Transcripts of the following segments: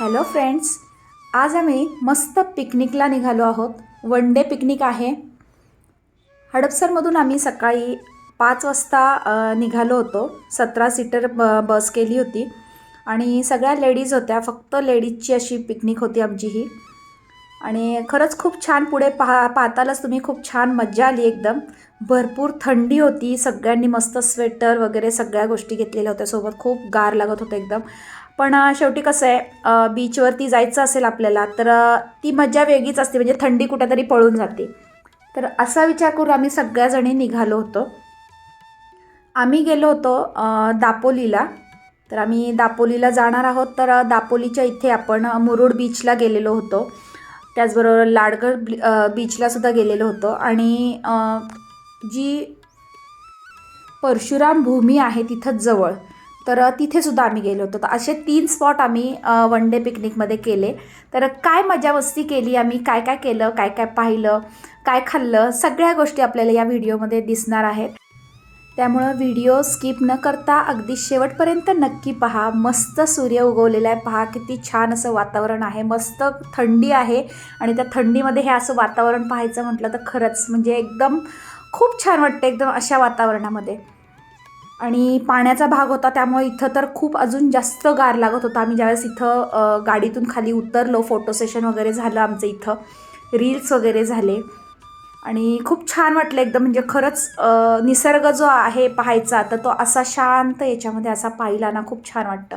Hello friends आज आम्ही मस्त पिकनिकला निघालो आहोत. वन डे पिकनिक आहे. हडपसरमधून आम्ही सकाळी पाच वाजता निघालो होतो. सतरा सीटर ब बस केली होती. आणि सगळ्या लेडीज होत्या फक्त लेडीजची अशी पिकनिक होती आमची ही आणि खरंच खूप छान पुढे पहा पाहतालाच तुम्ही खूप छान मज्जा आली एकदम. भरपूर थंडी होती सगळ्यांनी मस्त स्वेटर वगैरे सगळ्या गोष्टी घेतलेल्या होत्या सोबत खूप गार लागत होतं एकदम. पण शेवटी कसं आहे बीचवरती जायचं असेल आपल्याला तर ती मजा वेगळीच असते म्हणजे थंडी कुठेतरी पळून जाते. तर असा विचार करून आम्ही सगळ्याजणी निघालो होतो. आम्ही गेलो होतो दापोलीला. तर आम्ही दापोलीला जाणार आहोत तर दापोलीच्या इथे आपण मुरुड बीचला गेलेलो होतो. त्याचबरोबर लाडगड बी बीचलासुद्धा गेलेलो होतो. आणि जी परशुराम भूमी आहे तिथं जवळ तर तिथेसुद्धा आम्ही गेलो होतो. तर असे तीन स्पॉट आम्ही वन डे पिकनिकमध्ये केले. तर काय मजा मस्ती केली आम्ही काय काय केलं काय काय पाहिलं काय खाल्लं सगळ्या गोष्टी आपल्याला या व्हिडिओमध्ये दिसणार आहेत. त्यामुळं व्हिडिओ स्किप न करता अगदी शेवटपर्यंत नक्की पहा. मस्त सूर्य उगवलेला आहे. पहा किती छान असं वातावरण आहे. मस्त थंडी आहे आणि त्या थंडीमध्ये हे असं वातावरण पाहायचं म्हटलं तर खरंच म्हणजे एकदम खूप छान वाटतं एकदम अशा वातावरणामध्ये. आणि पाण्याचा भाग होता त्यामुळे इथं तर खूप अजून जास्त गार लागत होता. आम्ही ज्यावेळेस इथं गाडीतून खाली उतरलो फोटो सेशन वगैरे झालं आमचं इथं. रील्स वगैरे झाले. आणि खूप छान वाटलं एकदम. म्हणजे खरंच निसर्ग जो आहे पाहायचा तर तो असा शांत याच्यामध्ये असा पाहिला ना खूप छान वाटतं.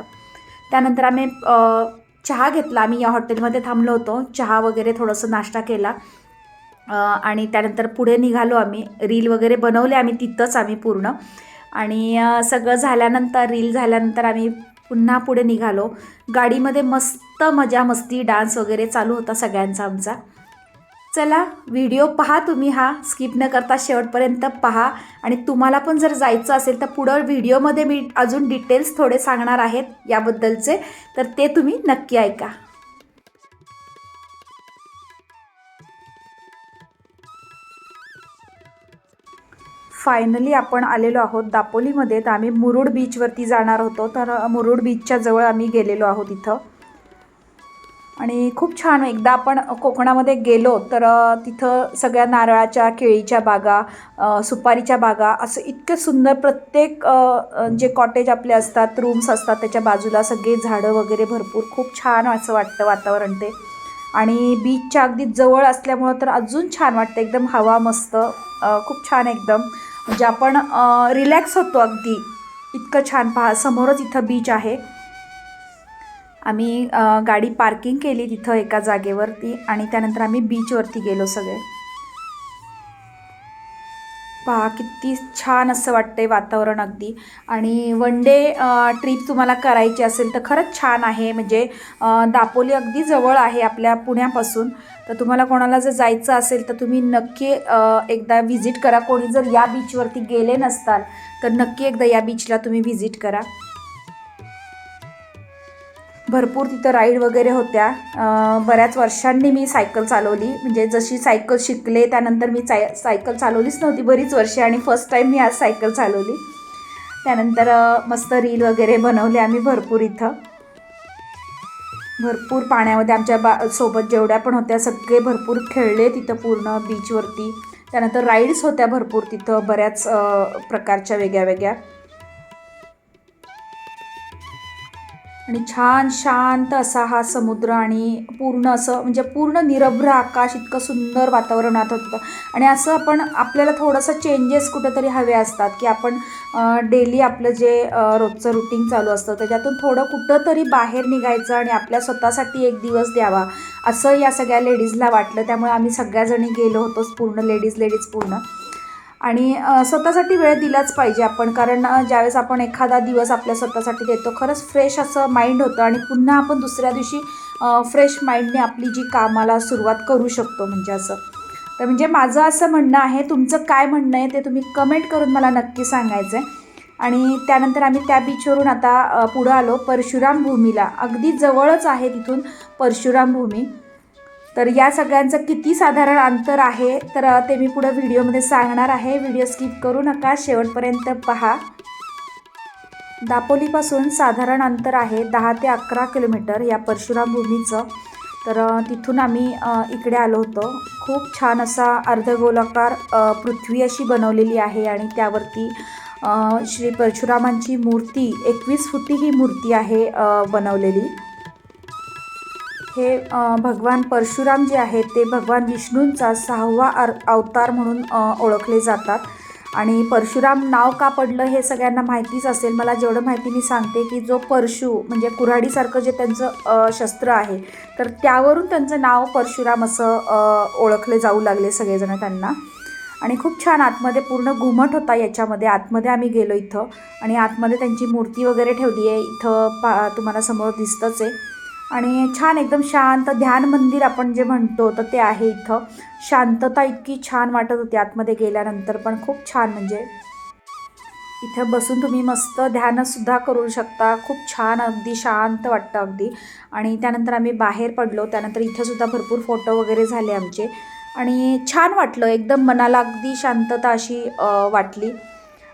त्यानंतर आम्ही चहा घेतला. आम्ही या हॉटेलमध्ये थांबलो होतो. चहा वगैरे थोडंसं नाश्ता केला. आणि त्यानंतर पुढे निघालो आम्ही. रील वगैरे बनवले आम्ही तिथंच आम्ही पूर्ण. आणि सगळं झाल्यानंतर रील झाल्यानंतर आम्ही पुन्हा पुढे निघालो. गाडीमध्ये मस्त मजा मस्ती डान्स वगैरे चालू होता सगळ्यांचा आमचा. चला व्हिडिओ पहा तुम्ही हा. स्किप न करता शेवटपर्यंत पहा. आणि तुम्हाला पण जर जायचं असेल तर पुढं व्हिडिओमध्ये मी अजून डिटेल्स थोडे सांगणार आहेत याबद्दलचे. तर ते तुम्ही नक्की ऐका. फायनली आपण आलेलो आहोत दापोलीमध्ये. तर आम्ही मुरुड बीचवरती जाणार होतो. तर मुरुड बीचच्या जवळ आम्ही गेलेलो आहोत इथं. आणि खूप छान एकदा आपण कोकणामध्ये गेलो तर तिथं सगळ्या नारळाच्या केळीच्या बागा सुपारीच्या बागा असं इतकं सुंदर प्रत्येक जे कॉटेज आपले असतात रूम्स असतात त्याच्या बाजूला सगळे झाडं वगैरे भरपूर खूप छान असं वाटतं वातावरण ते. आणि बीचच्या अगदी जवळ असल्यामुळं तर अजून छान वाटतं एकदम हवा मस्त खूप छान एकदम. म्हणजे आपण रिलॅक्स होतो अगदी. इतकं छान पहा समोरच इथं बीच आहे. आम्ही गाडी पार्किंग केली तिथं एका जागेवरती आणि त्यानंतर आम्ही बीचवरती गेलो सगळे. पहा किती छान असं वाटतंय वातावरण अगदी. आणि वन डे ट्रिप तुम्हाला करायची असेल तर खरंच छान आहे. म्हणजे दापोली अगदी जवळ आहे आपल्या पुण्यापासून. तर तुम्हाला कोणाला जर जायचं असेल तर तुम्ही नक्की एकदा व्हिजिट करा. कोणी जर या बीचवरती गेले नसताल तर नक्की एकदा या बीचला तुम्ही व्हिजिट करा. भरपूर तिथं राईड वगैरे होत्या. बऱ्याच वर्षांनी मी सायकल चालवली. म्हणजे जशी सायकल शिकले त्यानंतर मी साय सायकल चालवलीच नव्हती बरीच वर्षे आणि फर्स्ट टाईम मी आज सायकल चालवली. त्यानंतर मस्त रील वगैरे बनवले आम्ही भरपूर इथं. भरपूर पाण्यामध्ये आमच्या बा सोबत जेवढ्या पण होत्या सगळे भरपूर खेळले तिथं पूर्ण बीचवरती त्यानंतर राईड्स होत्या भरपूर तिथं बऱ्याच प्रकारच्या वेगळ्या वेगळ्या आणि छान शांत असा हा समुद्र आणि पूर्ण असं म्हणजे पूर्ण निरभ्र आकाश इतकं सुंदर वातावरणात होतं. आणि असं आपण आपल्याला थोडंसं चेंजेस कुठेतरी हवे असतात की आपण डेली आपलं जे रोजचं रुटीन चालू असतं त्याच्यातून थोडं कुठंतरी बाहेर निघायचं आणि आपल्या स्वतःसाठी एक दिवस द्यावा. असं या सगळ्या लेडीजला वाटलं त्यामुळे आम्ही सगळ्याजणी गेलो होतोच पूर्ण लेडीज लेडीज पूर्ण. आणि स्वतःसाठी वेळ दिलाच पाहिजे आपण. कारण ज्यावेळेस आपण एखादा दिवस आपल्या स्वतःसाठी देतो खरंच फ्रेश असं माइंड होतं आणि पुन्हा आपण दुसऱ्या दिवशी फ्रेश माइंडने आपली जी कामाला सुरुवात करू शकतो म्हणजे असं. तर म्हणजे माझं असं म्हणणं आहे तुमचं काय म्हणणं आहे ते तुम्ही कमेंट करून मला नक्की सांगायचं आहे आणि त्यानंतर आम्ही त्या बीचवरून आता पुढं आलो परशुराम भूमीला. अगदी जवळच आहे तिथून परशुराम भूमी. तर या सगळ्यांचं किती साधारण अंतर आहे तर ते मी पुढं व्हिडिओमध्ये सांगणार आहे. व्हिडिओ स्किप करू नका शेवटपर्यंत पहा. दापोलीपासून साधारण अंतर आहे दहा ते अकरा किलोमीटर या परशुराम भूमीचं. तर तिथून आम्ही इकडे आलो होतो. खूप छान असा अर्धगोलाकार पृथ्वी अशी बनवलेली आहे आणि त्यावरती श्री परशुरामांची मूर्ती एकवीस फुटी ही मूर्ती आहे बनवलेली. हे भगवान परशुराम जे आहेत ते भगवान विष्णूंचा सहावा अर अवतार म्हणून ओळखले जातात. आणि परशुराम नाव का पडलं हे सगळ्यांना माहितीच असेल. मला जेवढं माहिती मी सांगते की जो परशु म्हणजे कुऱ्हाडीसारखं जे त्यांचं शस्त्र आहे तर त्यावरून त्यांचं नाव परशुराम असं ओळखले जाऊ लागले सगळेजण त्यांना. आणि खूप छान आतमध्ये पूर्ण घुमट होता याच्यामध्ये. आतमध्ये आम्ही गेलो इथं. आणि आतमध्ये त्यांची मूर्ती वगैरे ठेवली आहे इथं पा तुम्हाला समोर दिसतंच आहे. आणि छान एकदम शांत ध्यान मंदिर आपण जे म्हणतो तर ते आहे इथं. शांतता इतकी छान वाटत होती आतमध्ये गेल्यानंतर पण. खूप छान म्हणजे. इथं बसून तुम्ही मस्त ध्यानसुद्धा करू शकता. खूप छान अगदी शांत वाटतं अगदी. आणि त्यानंतर आम्ही बाहेर पडलो. त्यानंतर इथंसुद्धा भरपूर फोटो वगैरे झाले आमचे. आणि छान वाटलं. एकदम मनाला अगदी शांतता अशी वाटली.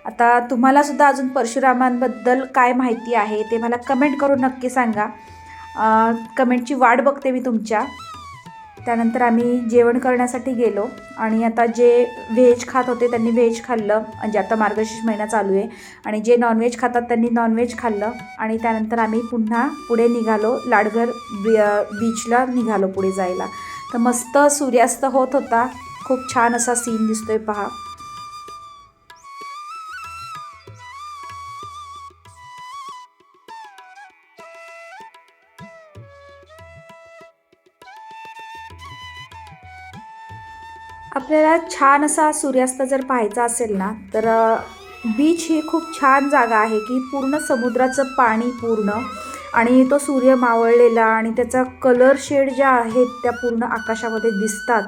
आता तुम्हालासुद्धा अजून परशुरामांबद्दल काय माहिती आहे ते मला कमेंट करून नक्की सांगा. कमेंटची वाट बघते मी तुमच्या. त्यानंतर आम्ही जेवण करण्यासाठी गेलो आणि आता जे व्हेज खात होते त्यांनी व्हेज खाल्लं. म्हणजे आता मार्गशीर्ष महिना चालू आहे आणि जे नॉनव्हेज खातात त्यांनी नॉनव्हेज खाल्लं. आणि त्यानंतर आम्ही पुन्हा पुढे निघालो. लाडघर बी बीचला निघालो पुढे जायला. तर मस्त सूर्यास्त होत होता. खूप छान असा सीन दिसतोय पहा. आपल्याला छान असा सूर्यास्त जर पाहायचा असेल ना तर बीच ही खूप छान जागा आहे की पूर्ण समुद्राचं पाणी पूर्ण आणि तो सूर्य मावळलेला आणि त्याचा कलर शेड ज्या आहेत त्या पूर्ण आकाशामध्ये दिसतात.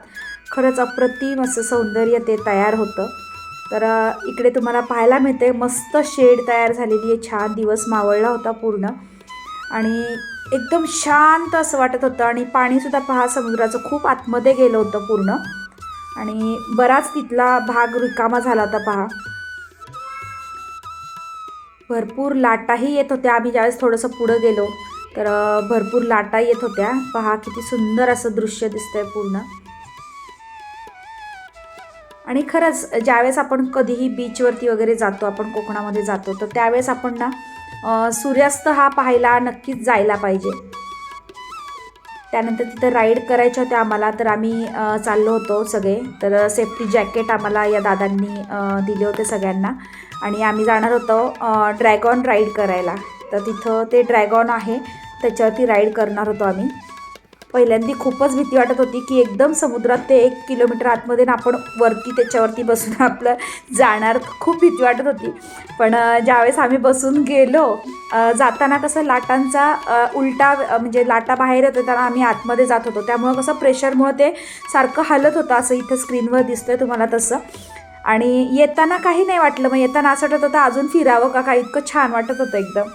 खरंच अप्रतिम असं सौंदर्य ते तयार होतं. तर इकडे तुम्हाला पाहायला मिळते मस्त शेड तयार झालेली आहे. छान दिवस मावळला होता पूर्ण. आणि एकदम शांत असं वाटत होतं आणि पाणीसुद्धा पहा समुद्राचं खूप आतमध्ये गेलं होतं पूर्ण. आणि बराच तिथला भाग रिकामा झाला होता पहा. भरपूर लाटाही येत होत्या. आम्ही ज्यावेळेस थोडंसं पुढं गेलो तर भरपूर लाटा येत होत्या. पहा किती सुंदर असं दृश्य दिसतंय पूर्ण. आणि खरंच ज्यावेळेस आपण कधीही बीचवरती वगैरे जातो आपण कोकणामध्ये जातो तर त्यावेळेस आपण ना सूर्यास्त हा पाहायला नक्कीच जायला पाहिजे. त्यानंतर तिथं राईड करायच्या होत्या आम्हाला तर आम्ही चाललो होतो सगळे. तर सेफ्टी जॅकेट आम्हाला या दादांनी दिले होते सगळ्यांना. आणि आम्ही जाणार होतो ड्रॅगॉन राईड करायला. तर तिथं ते ड्रॅगॉन आहे त्याच्यावरती राईड करणार होतो आम्ही. पहिल्यांदी खूपच भीती वाटत होती की एकदम समुद्रात ते एक किलोमीटर आतमध्ये ना आपण वरती त्याच्यावरती बसून आपलं जाणार खूप भीती वाटत होती. पण ज्यावेळेस आम्ही बसून गेलो जाताना कसं लाटांचा उलटा म्हणजे लाटा बाहेर येत होत्या आम्ही आतमध्ये जात होतो. त्यामुळं कसं प्रेशरमुळं ते सारखं हलत होतं असं इथं स्क्रीनवर दिसतंय तुम्हाला तसं. आणि येताना काही नाही वाटलं. मग येताना असं वाटत होतं अजून फिरावं का? काय इतकं छान वाटत होतं एकदम.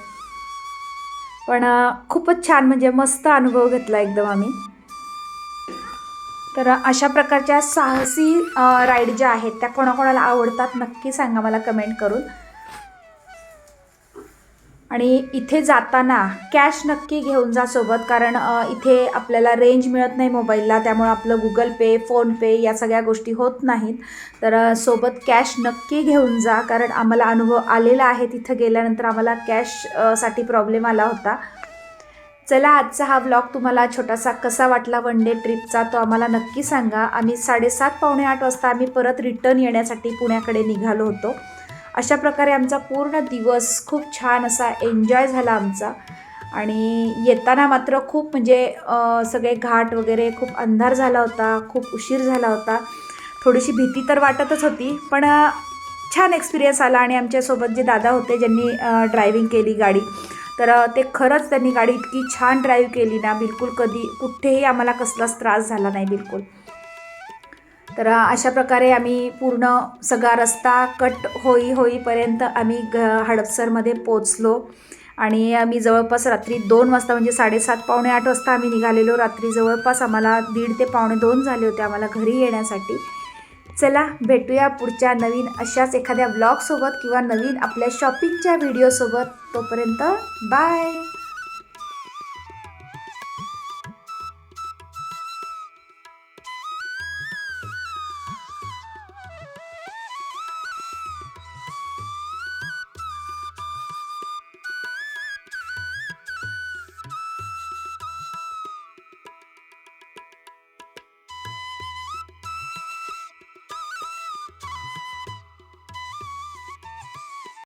पण खूपच छान म्हणजे मस्त अनुभव घेतला एकदम आम्ही. तर अशा प्रकारच्या साहसी राईड ज्या आहेत त्या कोणाकोणाला आवडतात नक्की सांगा मला कमेंट करून. आणि इथे जाताना कॅश नक्की घेऊन जा सोबत कारण इथे आपल्याला रेंज मिळत नाही मोबाईलला त्यामुळं आपलं गुगल पे फोनपे या सगळ्या गोष्टी होत नाहीत. तर सोबत कॅश नक्की घेऊन जा कारण आम्हाला अनुभव आलेला आहे तिथं गेल्यानंतर आम्हाला कॅशसाठी प्रॉब्लेम आला होता. चला आजचा हा व्लॉग तुम्हाला छोटासा कसा वाटला वन डे ट्रिपचा तो आम्हाला नक्की सांगा. आम्ही साडेसात पावणे आठ वाजता आम्ही परत रिटर्न येण्यासाठी पुण्याकडे निघालो होतो. अशा प्रकारे आमचा पूर्ण दिवस खूप छान असा एन्जॉय झाला आमचा. आणि येताना मात्र खूप म्हणजे सगळे घाट वगैरे खूप अंधार झाला होता खूप उशीर झाला होता. थोडीशी भीती तर वाटतच होती पण छान एक्सपिरियन्स आला आणि आमच्यासोबत जे दादा होते ज्यांनी ड्रायव्हिंग केली गाडी तर ते खरंच त्यांनी गाडी इतकी छान ड्राईव्ह केली ना बिलकुल कधी कुठेही आम्हाला कसलाच त्रास झाला नाही बिलकुल. तर अशा प्रकारे आम्ही पूर्ण सगळा रस्ता कट होई होईपर्यंत आम्ही ग हडपसरमध्ये पोचलो आणि आम्ही जवळपास रात्री दोन वाजता म्हणजे साडेसात पावणे आठ वाजता आम्ही निघालेलो. रात्री जवळपास आम्हाला दीड ते पावणे दोन झाले होते आम्हाला घरी येण्यासाठी. चला भेटूया पुढच्या नवीन अशाच एखाद्या ब्लॉगसोबत किंवा नवीन आपल्या शॉपिंगच्या व्हिडिओसोबत तोपर्यंत बाय